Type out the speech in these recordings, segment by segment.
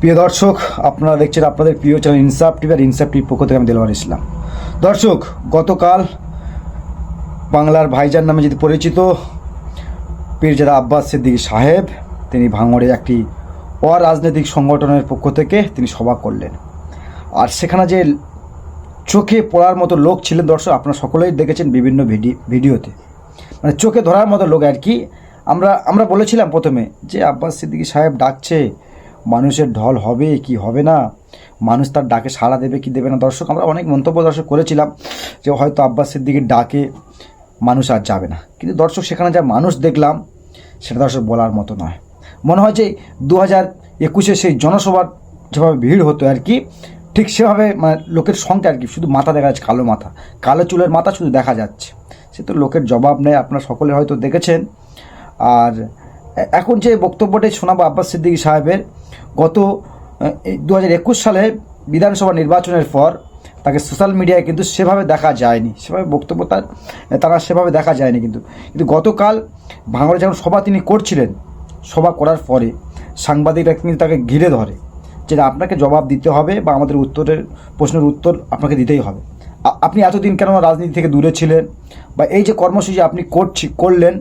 প্রিয় দর্শক, আপনারা দেখছেন আপনাদের প্রিয় চ্যানেল ইনসাফ টিভি আর ইনসাফ টিভির পক্ষ থেকে আমি দেলোয়ার ইসলাম। দর্শক, গতকাল বাংলার ভাইজান নামে যদি পরিচিত, পীরজাদা আব্বাস সিদ্দিকী সাহেব, তিনি ভাঙড়ে একটি অরাজনৈতিক সংগঠনের পক্ষ থেকে তিনি সভা করলেন। আর সেখানে যে চোখে পড়ার মতো লোক ছিলেন দর্শক, আপনারা সকলেই দেখেছেন বিভিন্ন ভিডি ভিডিওতে। মানে চোখে ধরার মতো লোক আর কি। আমরা আমরা বলেছিলাম প্রথমে যে আব্বাস সিদ্দিকী সাহেব ডাকছে মানুষের ঢল হবে কি হবে না? মানুষ তার ডাকে সাড়া দেবে কি দেবে না? দর্শক, আমরা অনেক মন্তব্য দর্শক করেছিলাম যে হয়তো আব্বাস সিদ্দিকীর ডাকে মানুষ আর যাবে না। কিন্তু দর্শক, সেখানে যা মানুষ দেখলাম, সেটা দর্শক বলার মতো নয়। মনে হয় যে দু হাজার একুশে সেই জনসভার যেভাবে ভিড় হতো আর কি, ঠিক সেভাবে মানে লোকের সংখ্যা আর কি, শুধু মাথা দেখা যাচ্ছে, কালো মাথা। কালো চুলের মাথা শুধু দেখা যাচ্ছে। সে তো লোকের জবাব নেই আপনারা সকলে হয়তো দেখেছেন। আর এখন যে বক্তব্যটি শোনাবো আব্বাস সিদ্দিকী সাহেবের গত দু একুশ সালে বিধানসভা নির্বাচনের পর তাকে সোশ্যাল মিডিয়ায় কিন্তু সেভাবে দেখা যায়নি। সেভাবে বক্তব্য তার তারা সেভাবে দেখা যায়নি কিন্তু। কিন্তু গতকাল ভাঙড়ে যখন সভা তিনি করছিলেন সভা করার পরে সাংবাদিকরা কিন্তু তাকে ঘিরে ধরে যে না, আপনাকে জবাব দিতে হবে বা আমাদের উত্তরের প্রশ্নের উত্তর আপনাকে দিতেই হবে। আপনি এতদিন কেন রাজনীতি থেকে দূরে ছিলেন বা এই যে কর্মসূচি আপনি করছি করলেন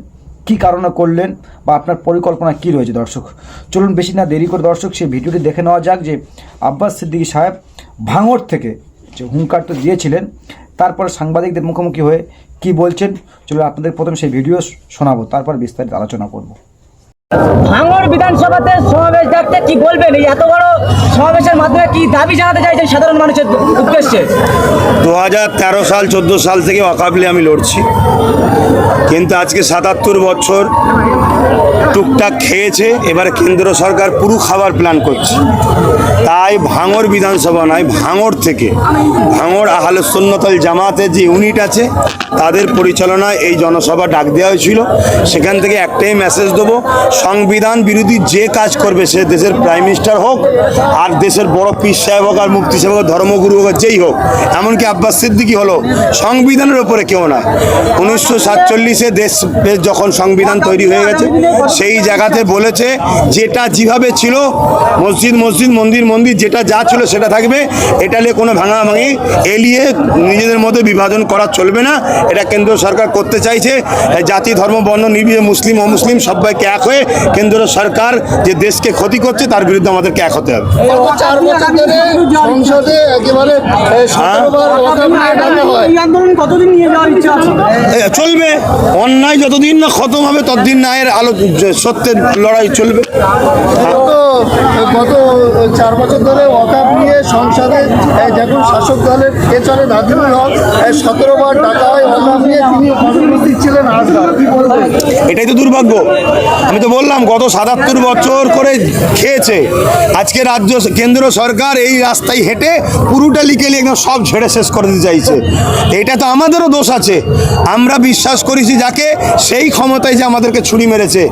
কি কারণে করলেন বা আপনার পরিকল্পনা কি রয়েছে দর্শক? চলুন বেশি না দেরি করে দর্শক, সেই ভিডিওটি দেখে নেওয়া যাক যে আব্বাস সিদ্দিকী সাহেব ভাঙর থেকে যে হুঙ্কার তো দিয়েছিলেন, তারপরে সাংবাদিকদের মুখোমুখি হয়ে কি বলছেন? চলুন আপনাদের প্রথম সেই ভিডিও শোনাবো, তারপর বিস্তারিত আলোচনা করব। ভাঙড় বিধানসভাতে সমাবেশ ডাকতে কি বলবেন? এই এত বড় সমাবেশের মাধ্যমে কি দাবি জানাতে চাইছেন সাধারণ মানুষের উদ্দেশ্যে? দু হাজার তেরো সাল, চোদ্দ সাল থেকে অকাবলি আমি লড়ছি। কিন্তু আজকে সাতাত্তর বছর টুকটাক খেয়েছে, এবারে কেন্দ্র সরকার পুরো খাবার প্ল্যান করছে। তাই ভাঙড় বিধানসভা নয় ভাঙড় থেকে। ভাঙড় আহলে সুন্নতল জামাতের যে ইউনিট আছে, তাদের পরিচালনায় এই জনসভা ডাক দেওয়া হয়েছিল। সেখান থেকে একটাই মেসেজ দেবো, সংবিধান বিরোধী যে কাজ করবে, সে দেশের প্রাইম মিনিস্টার হোক, আর দেশের বড় পীর সাহেব হোক, আর মুক্তি সাহেব হোক, ধর্মগুরু হোক যেই হোক, এমনকি আব্বাস সিদ্দিকি হলো, সংবিধানের ওপরে কেউ না। উনিশশো সাতচল্লিশে দেশ যখন সংবিধান তৈরি হয়ে গেছে সেই জায়গাতে বলেছে যেটা যেভাবে ছিল মসজিদ মসজিদ মন্দির মন্দির যেটা যা ছিল সেটা থাকবে। এটা নিয়ে কোনো ভাঙাভাঙি এলিয়ে নিজেদের মধ্যে বিভাজন করা চলবে না। এটা কেন্দ্র সরকার করতে চাইছে। জাতি ধর্ম বর্ণ নির্বিশেষে মুসলিম অমুসলিম সবাইকে এক হয়ে কেন্দ্র সরকার যে দেশকে ক্ষতি করছে তার বিরুদ্ধে আমাদেরকে এক হতে হবে। হয়। এই আন্দোলন কতদিন নিয়ে যাওয়ার ইচ্ছা আছে? এ, চলবে। অন্যায় যতদিন না খতম হবে ততদিন না এর আলো সত্যের লড়াই চলবে। গত চার বছর ধরে ওয়াকাব নিয়ে সংসদে যখন শাসক দলের পেছনে নাজিমুল হক এ, সতেরোবার ডাকা হয় নিয়ে তিনি অনুমতি ছিলেন বলবেন? এটাই তো দুর্ভাগ্য। আমি তো বললাম গত সাতাত্তর বছর করে খেয়েছে। আজকে রাজ্য কেন্দ্র সরকার এই রাস্তায় হেঁটে পুরোটা লিখে লিখে একদম সব ঝেড়ে শেষ করে দিতে চাইছে। এটা তো আমাদেরও দোষ আছে। আমরা বিশ্বাস করেছি যাকে সেই ক্ষমতায় যে আমাদেরকে ছুরি মেরেছে।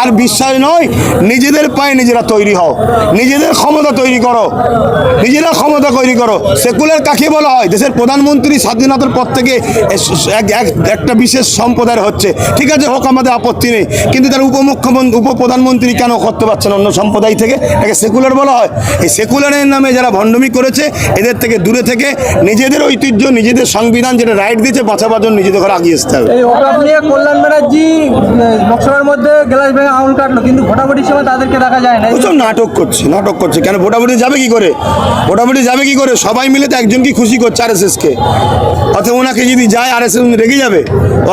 আর বিশ্বাস নয়, নিজেদের পায়ে নিজেরা তৈরি হও। নিজেদের ক্ষমতা তৈরি করো। নিজেরা ক্ষমতা তৈরি করো। সেকুলার কাকে বলা হয়? দেশের প্রধানমন্ত্রী স্বাধীনতার পর থেকে একটা বিশেষ সম্প্রদায়ের হচ্ছে। ঠিক আছে, হোক, আমাদের আপত্তি নেই। কিন্তু তার উপমুখ্যমন্ত্রী উপপ্রধানমন্ত্রী কেন করতে পারছেন অন্য সম্প্রদায় থেকে? একে সেকুলার বলা হয়। এই সেকুলারের নামে যারা ভণ্ডমি করেছে, এদের থেকে দূরে থেকে নিজেদের ঐতিহ্য, নিজেদের সংবিধান যেটা রাইট দিয়েছে, বাঁচাবার জন্য নিজেদের ঘরে আগিয়ে আসতে হবে। কল্যাণ ব্যানার্জি মধ্যে ভেঙে আঙুল কাটলো কিন্তু ভোটাভুটির সময় তাদেরকে দেখা যায় না ওসব নাটক করছে নাটক করছে। কেন ভোটাভুটি যাবে কি করে? ভোটাভুটি যাবে কি করে? সবাই মিলে তো একজনকে খুশি করছে আর এস এসকে অথবা ওনাকে যদি যায় আর এস এস রেগে যাবে।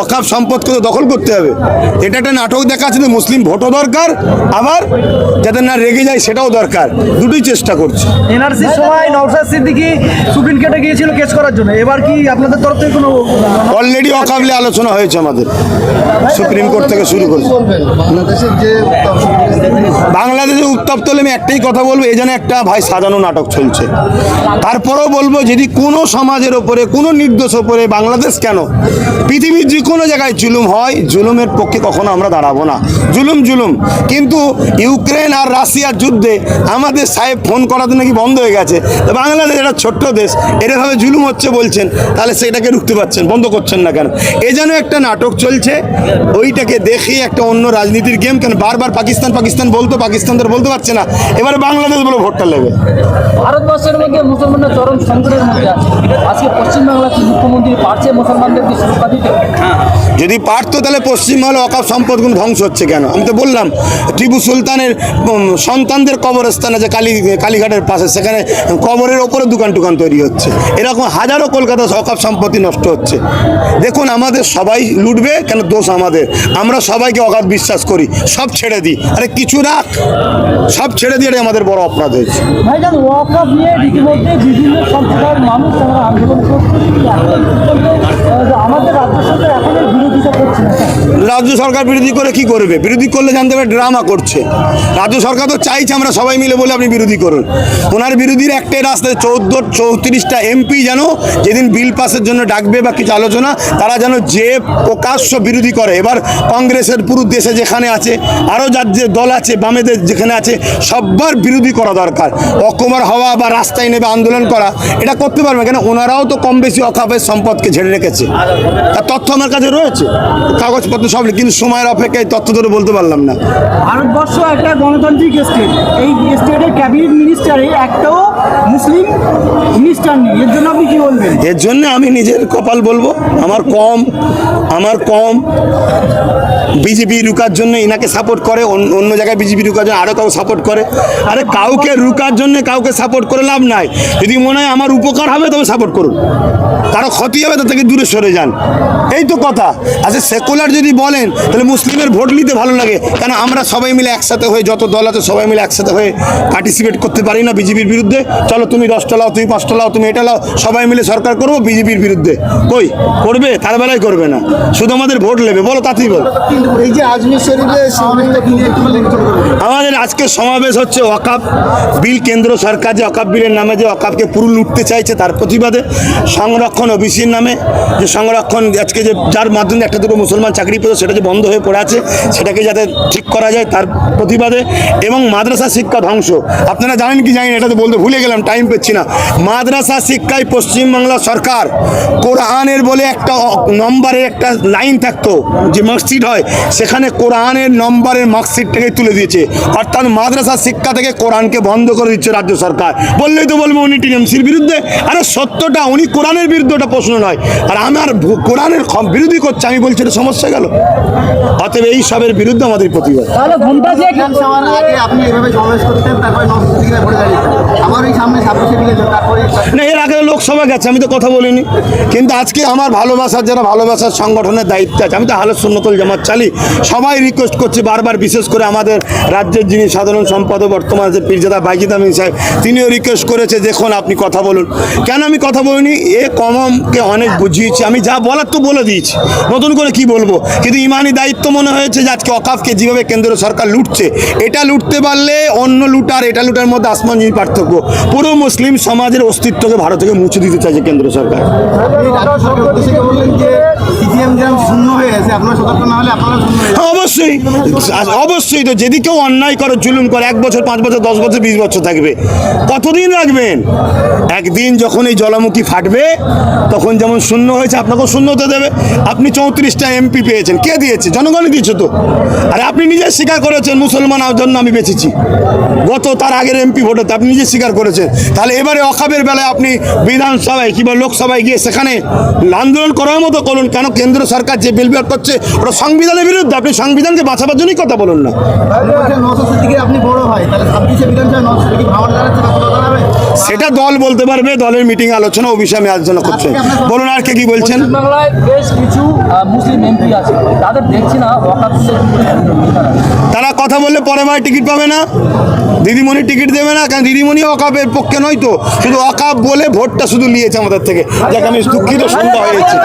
অকাপ সম্পদকে তো দখল করতে হবে। এটা একটা নাটক দেখাচ্ছে যে মুসলিম ভোটও দরকার আবার যাতে না রেগে যায় সেটাও দরকার। দুটোই চেষ্টা করছে। এনআরসির সময় নওশাদ সিদ্দিকি সুপ্রিম কোর্টে গিয়েছিল কেস করার জন্য। এবার কি আপনাদের তরফ থেকে কোনো অলরেডি অকাবলে আলোচনা হয়েছে আমাদের। সুপ্রিম কোর্ট থেকে শুরু করেছে। বাংলাদেশের উত্তপ্ত হলে আমি একটাই কথা বলব এই যেন একটা ভাই সাজানো নাটক চলছে। তারপরেও বলব, যদি কোনো সমাজের ওপরে, কোনো নির্দোষ ওপরে বাংলাদেশ কেন, পৃথিবীর যে কোনো জায়গায় জুলুম হয়, জুলুমের পক্ষে কখনো আমরা দাঁড়াবো না। জুলুম জুলুম। কিন্তু ইউক্রেন আর রাশিয়ার যুদ্ধে আমাদের সাহেব ফোন করাতে নাকি বন্ধ হয়ে গেছে। তো বাংলাদেশ একটা ছোট্ট দেশ এরভাবে জুলুম হচ্ছে বলছেন, তাহলে সেটাকে রুখতে পারছেন, বন্ধ করছেন না কেন? এ যেন একটা নাটক চলছে, ওইটাকে দেখে একটা অন্য রাজনীতি বিরোধীর গেম কেন? বারবার পাকিস্তান পাকিস্তান বলতো পাকিস্তানদের বলতে পারছে না। এবারে বাংলাদেশ বলে ভোটটা নেবে। ভারতবর্ষের মধ্যে মুসলমানরা চরম সংকটের মধ্যে আছে। আজকে পশ্চিমবাংলার কি মুখ্যমন্ত্রী পারছে মুসলমানদেরকে সুরক্ষা দিতে? যদি পারতো তাহলে পশ্চিমবঙ্গে অকাপ সম্পদগুলো ধ্বংস হচ্ছে কেন? আমি তো বললাম টিপু সুলতানের সন্তানদের কবরস্থান আছে কালী কালীঘাটের পাশে। সেখানে কবরের ওপরে দোকান টুকান তৈরি হচ্ছে। এরকম হাজারো কলকাতা অকাপ সম্পত্তি নষ্ট হচ্ছে। দেখুন আমাদের সবাই লুটবে কেন দোষ আমাদের? আমরা সবাইকে অকাপ বিশ্বাস করি। সব ছেড়ে দিই। আরে কিছু রাখ সব ছেড়ে দিয়ে আমাদের বড় অপরাধ হয়েছে। রাজ্য সরকার বিরোধী করে কি করবে? বিরোধী করলে জানতে হবে ড্রামা করছে। রাজ্য সরকার তো চাইছে আমরা সবাই মিলে বলে আপনি বিরোধী করুন। ওনার বিরোধীর একটাই রাস্তায় চৌদ্দ চৌত্রিশটা এমপি যেন যেদিন বিল পাসের জন্য ডাকবে বা কিছু আলোচনা তারা যেন যে প্রকাশ্য বিরোধী করে। এবার কংগ্রেসের পুরো দেশে যেখানে আছে আরও যার যে দল আছে বামেদের যেখানে আছে সব্বার বিরোধী করা দরকার। অকুমার হওয়া বা রাস্তায় নেবে আন্দোলন করা এটা করতে পারবে কেন ওনারাও তো কম বেশি অকাপের সম্পদকে ঝেড়ে রেখেছে। তার তথ্য আমার কাছে রয়েছে কাগজপত্র সব কিন্তু সময়ের অপেক্ষায় তথ্য ধরে বলতে পারলাম না। ভারতবর্ষ একটা গণতান্ত্রিক স্টেট এই স্টেটের ক্যাবিনেট মিনিস্টারে একটাও মুসলিম মিনিস্টার নেই এর জন্য আপনি কি বলবেন? এর জন্য আমি নিজের কপাল বলব আমার কম আমার কম বিজেপি রুকার জন্য ইনাকে সাপোর্ট করে, অন্য- জায়গায় বিজেপি রুকার জন্য আরও কাউ সাপোর্ট করে। আরে কাউকে রুকার জন্য কাউকে সাপোর্ট করে লাভ নাই। যদি মনে হয় আমার উপকার হবে, তবে সাপোর্ট করুন। কারও ক্ষতি হবে, তার থেকে দূরে সরে যান। এই তো কথা। আচ্ছা সেকুলার যদি বলেন, তাহলে মুসলিমের ভোট নিতে ভালো লাগে। কেন আমরা সবাই মিলে একসাথে হয়ে, যত দল আছে, সবাই মিলে একসাথে হয়ে পার্টিসিপেট করতে পারি না বিজেপির বিরুদ্ধে? চলো, তুমি দশটা লাও, তুমি পাঁচটা লাও, তুমি এটা লাও, সবাই মিলে সরকার করব বিজেপির বিরুদ্ধে। কই? করবে, তার বেলায় করবে না। শুধু আমাদের ভোট নেবে, বলো, তাতেই বল। এই যে আজমির আমাদের আজকে সমাবেশ হচ্ছে ওয়াকাপ বিল কেন্দ্র সরকার যে ওয়াকাপ বিলের নামে যে ওয়াকাপকে পুরো লুটতে চাইছে তার প্রতিবাদে সংরক্ষণ ওবিসির নামে যে সংরক্ষণ আজকে যে যার মাধ্যমে একটা দুটো মুসলমান চাকরি পেত সেটা যে বন্ধ হয়ে পড়ে আছে, সেটাকে যাতে ঠিক করা যায় তার প্রতিবাদে এবং মাদ্রাসা শিক্ষা ধ্বংস। আপনারা জানেন কি জানেন, এটা তো বলতে ভুলে গেলাম টাইম পেচ্ছি না। মাদ্রাসা শিক্ষায় পশ্চিমবাংলা সরকার কোরআনের বলে একটা নম্বরের একটা লাইন থাকতো, যে মার্কশিট হয়, সেখানে কোরআনের নম্বরের মার্কশিটটাকে তুলে দিয়েছে। অর্থাৎ মাদ্রাসা শিক্ষা থেকে কোরআনকে বন্ধ করে দিচ্ছে রাজ্য সরকার। বললেই তো বলব উনি টিএমসির বিরুদ্ধে। আরে সত্যটা উনি কোরআনের বিরুদ্ধে ওটা প্রশ্ন নয়। আর আমার কোরআনের বিরোধী করছে আমি বলছি এটা সমস্যা গেল। অতএব এই সবের বিরুদ্ধে আমাদের প্রতিবাদ। না এর আগে লোকসভা গেছে আমি তো কথা বলিনি। কিন্তু আজকে আমার ভালোবাসার যারা ভালোবাসার সংগঠনের দায়িত্ব আছে আমি তো হালত সুন্নতল জামাত চালি সবাই রিকোয়েস্ট করছে বারবার বিশেষ করে আমাদের রাজ্যের যিনি সাধারণ সম্পাদক বর্তমান যে পীরজাদা বাইজিদ আমিন সাহেব তিনিও রিকোয়েস্ট করেছে দেখুন আপনি কথা বলুন। কেন আমি কথা বলিনি? এ কমমকে অনেক বুঝিয়েছি। আমি যা বলার তো বলে দিয়েছি। নতুন করে কি বলব? কিন্তু ইমানি দায়িত্ব মনে হয়েছে যে আজকে অকাফকে যেভাবে কেন্দ্র সরকার লুটছে এটা লুটতে পারলে অন্য লুটার এটা লুটার মধ্যে আসমান জমি পার্থক্য। পুরো মুসলিম সমাজের অস্তিত্বকে ভারত থেকে মুছে দিতে চাইছে কেন্দ্র সরকার। আপনি অবশ্যই অবশ্যই তো যদি কেউ অন্যায় করে, জুলুম করে, এক বছর, পাঁচ বছর, দশ বছর, বিশ বছর থাকবে, কতদিন রাখবেন? একদিন যখন এই জলামুখী ফাটবে, তখন যেমন শূন্য হয়েছে, আপনাকেও হতে দেবে। আপনি চৌত্রিশটা এমপি পেয়েছেন। কে দিয়েছে? জনগণই দিয়েছে তো। আর আপনি নিজে স্বীকার করেছেন, মুসলমান জন্য আমি বেঁচেছি। গত তার আগের এমপি ভোটে আপনি নিজে স্বীকার করেছেন। তাহলে এবারে অখাবের বেলায় আপনি বিধানসভায় কিংবা লোকসভায় গিয়ে সেখানে আন্দোলন করার মতো করুন। কেন কেন্দ্র সরকার যে বিল বের করছে, ওটা সংবিধানের বিরুদ্ধে। আপনি সংবিধানকে বাঁচাবার জন্যই কথা বলুন না। আপনি বড় হয় তাহলে ছাব্বিশে বিধানসভায় নশো থেকে ভাবার দাঁড়াচ্ছে সেটা দল বলতে পারবে দলের মিটিং আলোচনা ও বিষয়ে আমি আলোচনা করছেন বলুন আর কে কি বলছেন? বেশ কিছু মুসলিম এমপি আছে। তাদের দেখছি না তারা কথা বললে পরে ভাই টিকিট পাবে না। দিদিমণি টিকিট দেবে না কারণ দিদিমণি অকাপের পক্ষে নয় তো। শুধু অকাপ বলে ভোটটা শুধু নিয়েছে আমাদের থেকে। যাকে আমি দুঃখিত সন্ধ্যা হয়েছে।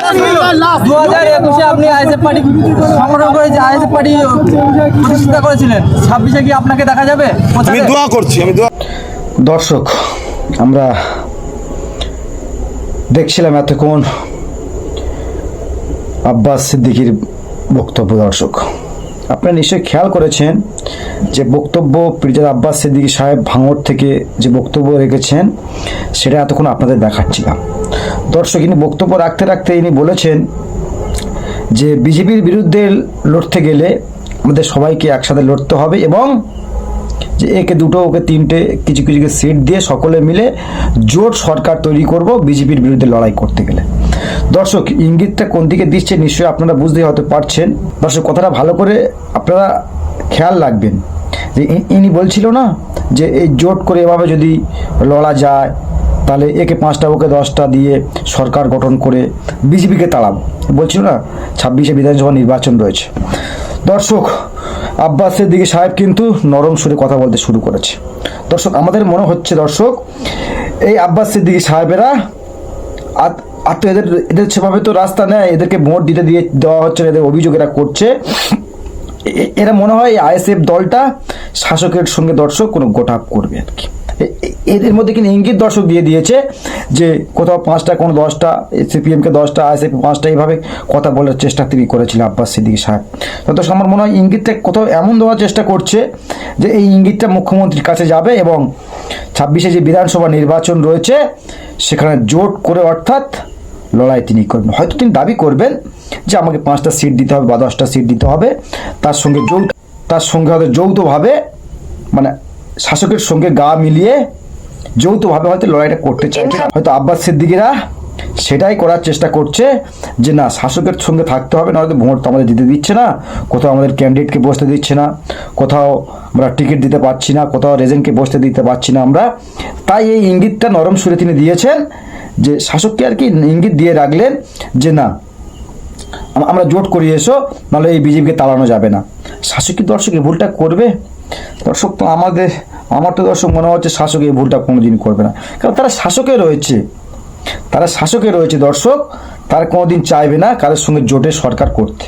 দু হাজার একুশে আপনি আইএসএফ পার্টি সংগঠন করে যে আইএসএফ পার্টি প্রতিষ্ঠা করেছিলেন ছাব্বিশে কি আপনাকে দেখা যাবে? আমি? দোয়া করছি আমি দোয়া দর্শক আমরা দেখছিলাম এতক্ষণ আব্বাস সিদ্দিকির বক্তব্য দর্শক। আপনারা নিশ্চয়ই খেয়াল করেছেন যে বক্তব্য পিরজাদ আব্বাস সিদ্দিকী সাহেব ভাঙড় থেকে যে বক্তব্য রেখেছেন, সেটা এতক্ষণ আপনাদের দেখাচ্ছিলাম। দর্শক, ইনি বক্তব্য রাখতে রাখতে ইনি বলেছেন যে বিজেপির বিরুদ্ধে লড়তে গেলে আমাদের সবাইকে একসাথে লড়তে হবে এবং যে একে দুটো, ওকে তিনটে, কিছু কিছুকে সিট দিয়ে সকলে মিলে জোট সরকার তৈরি করব বিজেপির বিরুদ্ধে লড়াই করতে গেলে। দর্শক, ইঙ্গিতটা কোন দিকে দিচ্ছে নিশ্চয়ই আপনারা বুঝতে হতে পারছেন। দর্শক, কথাটা ভালো করে আপনারা খেয়াল রাখবেন। যে ইনি বলছিল না যে এই জোট করে এভাবে যদি লড়া যায়, তাহলে একে পাঁচটা, ওকে দশটা দিয়ে সরকার গঠন করে বিজেপিকে তাড়াবো। বলছিল না, ছাব্বিশে বিধানসভা নির্বাচন রয়েছে। দর্শক আব্বাসের দিকে সাহেব কিন্তু নরম সুরে কথা বলতে শুরু করেছে। দর্শক আমাদের মনে হচ্ছে দর্শক এই আব্বাস সিদ্দিকী সাহেবেরা আর তো এদের এদের সেভাবে তো রাস্তা নেয় এদেরকে ভোট দিতে দিয়ে দেওয়া হচ্ছে না, এদের অভিযোগ এরা করছে। এরা মনে হয় আইএসএফ দলটা শাসকের সঙ্গে দর্শক কোনো গোটাপ করবে আর কি। এদের মধ্যে কিন্তু ইঙ্গিত দর্শক দিয়ে দিয়েছে যে কোথাও পাঁচটা, কোনো দশটা সিপিএমকে দশটা, আইএসএফ পাঁচটা, এইভাবে কথা বলার চেষ্টা তিনি করেছিলেন আব্বাস সিদ্দিকী সাহেব। তো আমার মনে হয় ইঙ্গিতটা কোথাও এমন দেওয়ার চেষ্টা করছে যে এই ইঙ্গিতটা মুখ্যমন্ত্রীর কাছে যাবে এবং ছাব্বিশে যে বিধানসভা নির্বাচন রয়েছে, সেখানে জোট করে অর্থাৎ লড়াই তিনি করবেন। হয়তো তিনি দাবি করবেন যে আমাকে পাঁচটা সিট দিতে হবে বা দশটা সিট দিতে হবে। তার সঙ্গে যৌথ, তার সঙ্গে হয়তো যৌথভাবে মানে শাসকের সঙ্গে গা মিলিয়ে যৌথভাবে হয়তো লড়াইটা করতে চাইছে। হয়তো আব্বাস সিদ্দিকিরা সেটাই করার চেষ্টা করছে যে না শাসকের সঙ্গে থাকতে হবে নয়তো ভোট তো আমাদের দিতে দিচ্ছে না। কোথাও আমাদের ক্যান্ডিডেটকে বসতে দিচ্ছে না। কোথাও আমরা টিকিট দিতে পারছি না। কোথাও রেজেন্টকে বসতে দিতে পারছি না আমরা। তাই এই ইঙ্গিতটা নরম সুরে তিনি দিয়েছেন যে শাসককে আর কি ইঙ্গিত দিয়ে রাখলেন যে না আমরা জোট করি এসো নাহলে এই বিজেপিকে তাড়ানো যাবে না। শাসক কি দর্শক ভুলটা করবে? দর্শক, তো আমাদের, আমার তো দর্শক মনে হচ্ছে শাসক এই ভুলটা কোনোদিন করবে না। কারণ তারা শাসকে রয়েছে। তারা শাসকে রয়েছে দর্শক, তারা কোনোদিন চাইবে না কারোর সঙ্গে জোটে সরকার করতে।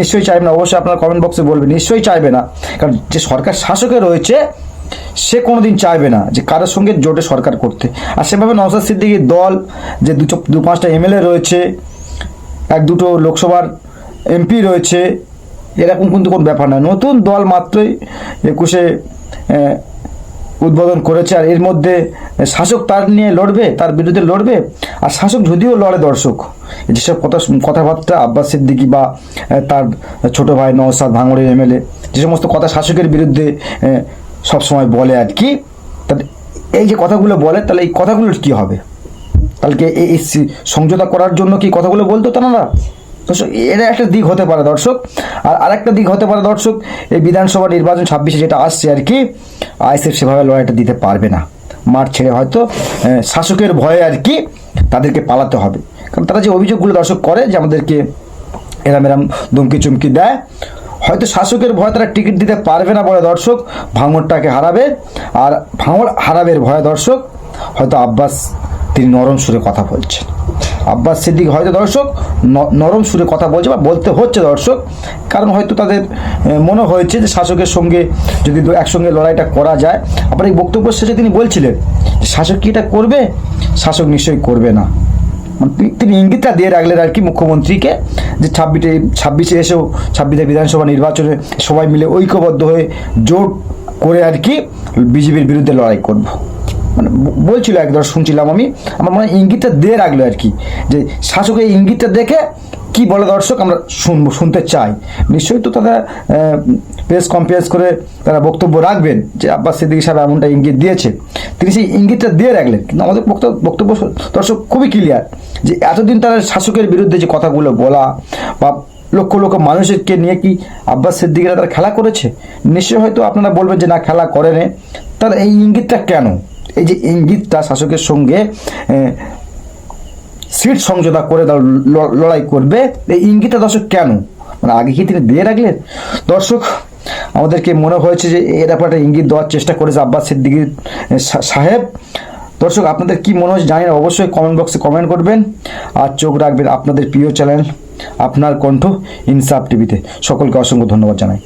নিশ্চয়ই চাইবে না, অবশ্যই আপনারা কমেন্ট বক্সে বলবেন নিশ্চয়ই চাইবে না। কারণ যে সরকার শাসকে রয়েছে, সে কোনোদিন চাইবে না যে কারোর সঙ্গে জোটে সরকার করতে। আর সেভাবে নওসাদ সিদ্দিকির দল, যে দু পাঁচটা এমএলএ রয়েছে, এক দুটো লোকসভার এমপি রয়েছে এরকম কিন্তু কোনো ব্যাপার নয় নতুন দল মাত্রই একুশে উদ্বোধন করেছে আর এর মধ্যে শাসক তার নিয়ে লড়বে, তার বিরুদ্ধে লড়বে, আর শাসক যদিও লড়ে দর্শক, যেসব কথা কথাবার্তা আব্বাস সিদ্দিকি বা তার ছোট ভাই নওসাদ ভাঙড়ের এমএলএ, যে সমস্ত কথা শাসকের বিরুদ্ধে সবসময় বলে আর কি, তাহলে এই যে কথাগুলো বলে, তাহলে এই কথাগুলোর কি হবে? তাহলে এই এই সি- সমঝোতা করার জন্য কি কথাগুলো বলতো তারা? দর্শক এটা একটা দিক হতে পারে, দর্শক। আর আরেকটা দিক হতে পারে, দর্শক, এই বিধানসভা নির্বাচন ছাব্বিশে যেটা আসছে আর কি আইসিএফ সেভাবে লড়াইটা দিতে পারবে না। মাঠ ছেড়ে হয়তো শাসকের ভয়ে আর কি তাদেরকে পালাতে হবে। কারণ তারা যে অভিযোগগুলো দর্শক করে যে আমাদেরকে এরাম এরাম ধমকি চুমকি দেয়, হয়তো শাসকের ভয় তারা টিকিট দিতে পারবে না বলে দর্শক ভাঙড়টাকে হারাবে। আর ভাঙড় হারাবের ভয়ে দর্শক, হয়তো আব্বাস তিনি নরম সুরে কথা বলছেন। আব্বাস সিদ্দিক হয়তো দর্শক নরম সুরে কথা বলছে বা বলতে হচ্ছে দর্শক। কারণ হয়তো তাদের মনে হয়েছে যে শাসকের সঙ্গে যদি একসঙ্গে লড়াইটা করা যায়। আবার এই বক্তব্য শেষে তিনি বলছিলেন শাসক কি এটা করবে? শাসক নিশ্চয়ই করবে না। মানে তিনি ইঙ্গিতটা দিয়ে রাখলেন আর কি মুখ্যমন্ত্রীকে যে ছাব্বিশে ছাব্বিশে এসেও ছাব্বিশে বিধানসভা নির্বাচনে সবাই মিলে ঐক্যবদ্ধ হয়ে জোট করে আর কি বিজেপির বিরুদ্ধে লড়াই করব। মানে বলছিল একদম শুনছিলাম আমি। আমার মনে ইঙ্গিতটা দিয়ে রাখল আর কি, যে শাসকের ইঙ্গিতটা দেখে কি বলে দর্শক আমরা শুনব, শুনতে চাই। নিশ্চয়ই তো তারা প্রেস কনফারেন্স করে তারা বক্তব্য রাখবেন, যে আব্বাস সিদ্দিকী সাহেব এমনটা ইঙ্গিত দিয়েছে। তিনি সেই ইঙ্গিতটা দিয়ে রাখলেন, কিন্তু আমাদের বক্তব্য বক্তব্য দর্শক খুবই ক্লিয়ার যে এতদিন তারা শাসকের বিরুদ্ধে যে কথাগুলো বলা, বা লক্ষ লক্ষ মানুষকে নিয়ে কি আব্বাস সিদ্দিকিরা তারা খেলা করেছে? নিশ্চয়ই হয়তো আপনারা বলবেন যে না, খেলা করেনি। তার এই ইঙ্গিতটা কেন? এই যে ইঙ্গিতটা শাসকের সঙ্গে সিট সমঝোতা করে লড়াই করবে, এই ইঙ্গিতটা দর্শক কেন? মানে আগে কি তিনি দিয়ে রাখলেন? দর্শক, আমাদেরকে মনে হয়েছে যে এর ব্যাপারে ইঙ্গিত দেওয়ার চেষ্টা করেছে আব্বাস সিদ্দিকির সাহেব। দর্শক, আপনাদের কি মনে হচ্ছে জানি না, অবশ্যই কমেন্ট বক্সে কমেন্ট করবেন। আর চোখ রাখবেন আপনাদের প্রিয় চ্যানেল আপনার কণ্ঠ ইনসাফ টিভিতে সকলকে অসংখ্য ধন্যবাদ জানাই।